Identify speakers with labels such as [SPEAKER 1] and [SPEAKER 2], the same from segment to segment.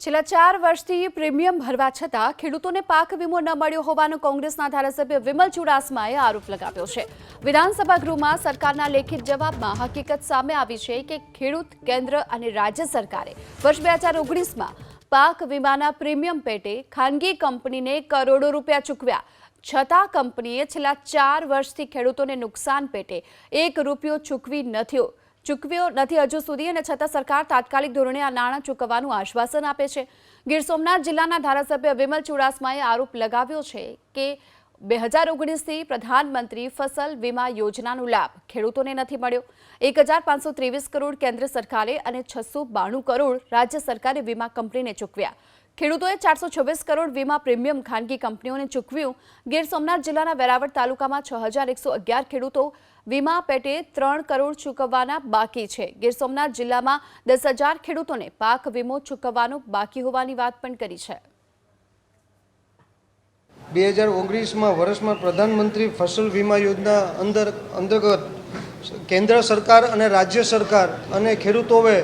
[SPEAKER 1] છેલ્લા ચાર વર્ષથી પ્રીમિયમ ભરવા છતાં ખેડૂતોને પાક વીમો ન મળ્યો હોવાનો કોંગ્રેસના ધારાસભ્ય વિમલ ચુડાસમાએ આરોપ લગાવ્યો છે. વિધાનસભા ગૃહમાં સરકારના લેખિત જવાબમાં હકીકત સામે આવી છે કે ખેડૂત, કેન્દ્ર અને રાજ્ય સરકારે વર્ષ બે હજાર ઓગણીસમાં પાક વીમાના પ્રીમિયમ પેટે ખાનગી કંપનીને કરોડો રૂપિયા ચૂકવ્યા. છતાં કંપનીએ છેલ્લા ચાર વર્ષથી ખેડૂતોને નુકસાન પેટે એક રૂપિયો ચૂકવી નથી ચૂકવ્યો નથી હજુ સુધી અને છતાં સરકાર તાત્કાલિક ધોરણે આ નાણાં ચૂકવવાનું આશ્વાસન આપે છે. ગીર સોમનાથ જિલ્લાના ધારાસભ્ય વિમલ ચુડાસમાએ આરોપ લગાવ્યો છે કે બે હજાર ઓગણીસથી પ્રધાનમંત્રી ફસલ વીમા યોજનાનો લાભ ખેડૂતોને નથી મળ્યો. એક હજાર પાંચસો ત્રેવીસ કરોડ કેન્દ્ર સરકારે અને છસો બાણું કરોડ રાજ્ય સરકારે વીમા કંપનીને ચૂકવ્યા. ખેડૂતોએ ચારસો છવ્વીસ કરોડ વીમા પ્રીમિયમ ખાનગી કંપનીઓને ચૂકવ્યું. ગીર સોમનાથ જિલ્લાના વેરાવળ તાલુકામાં છ હજાર એકસો અગિયાર ખેડૂતો વીમા પેટે ત્રણ કરોડ ચૂકવવાના બાકી છે. ગીર સોમનાથ જિલ્લામાં દસ હજાર ખેડૂતોને પાક વીમો ચૂકવવાનો બાકી હોવાની વાત પણ કરી છે.
[SPEAKER 2] બે હજાર ઓગણીસમાં વર્ષમાં પ્રધાનમંત્રી ફસલ વીમા યોજના અંદર અંતર્ગત કેન્દ્ર સરકાર અને રાજ્ય સરકાર અને ખેડૂતોએ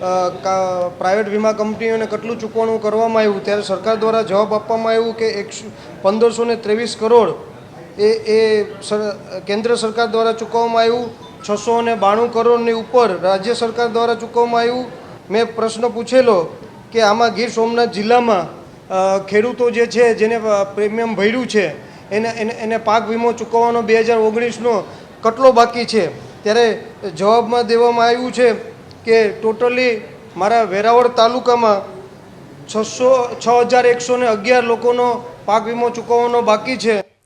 [SPEAKER 2] પ્રાઇવેટ વીમા કંપનીઓને કેટલું ચૂકવણું કરવામાં આવ્યું? ત્યારે સરકાર દ્વારા જવાબ આપવામાં આવ્યું કે એકસો, પંદરસો ને ત્રેવીસ કરોડ એ એ કેન્દ્ર સરકાર દ્વારા ચૂકવવામાં આવ્યું. છસો ને બાણું કરોડની ઉપર રાજ્ય સરકાર દ્વારા ચૂકવવામાં આવ્યું. મેં પ્રશ્ન પૂછેલો કે આમાં ગીર સોમનાથ જિલ્લામાં ખેડૂતો જે છે, જેને પ્રીમિયમ ભર્યું છે, એને એને એને પાક વીમો ચૂકવવાનો બે હજાર ઓગણીસનો કેટલો બાકી છે? ત્યારે જવાબમાં દેવામાં આવ્યું છે કે ટોટલી મારા વેરાવળ તાલુકામાં છસો, છ હજાર એકસો ને અગિયાર લોકોનો પાક વીમો ચૂકવવાનો બાકી છે.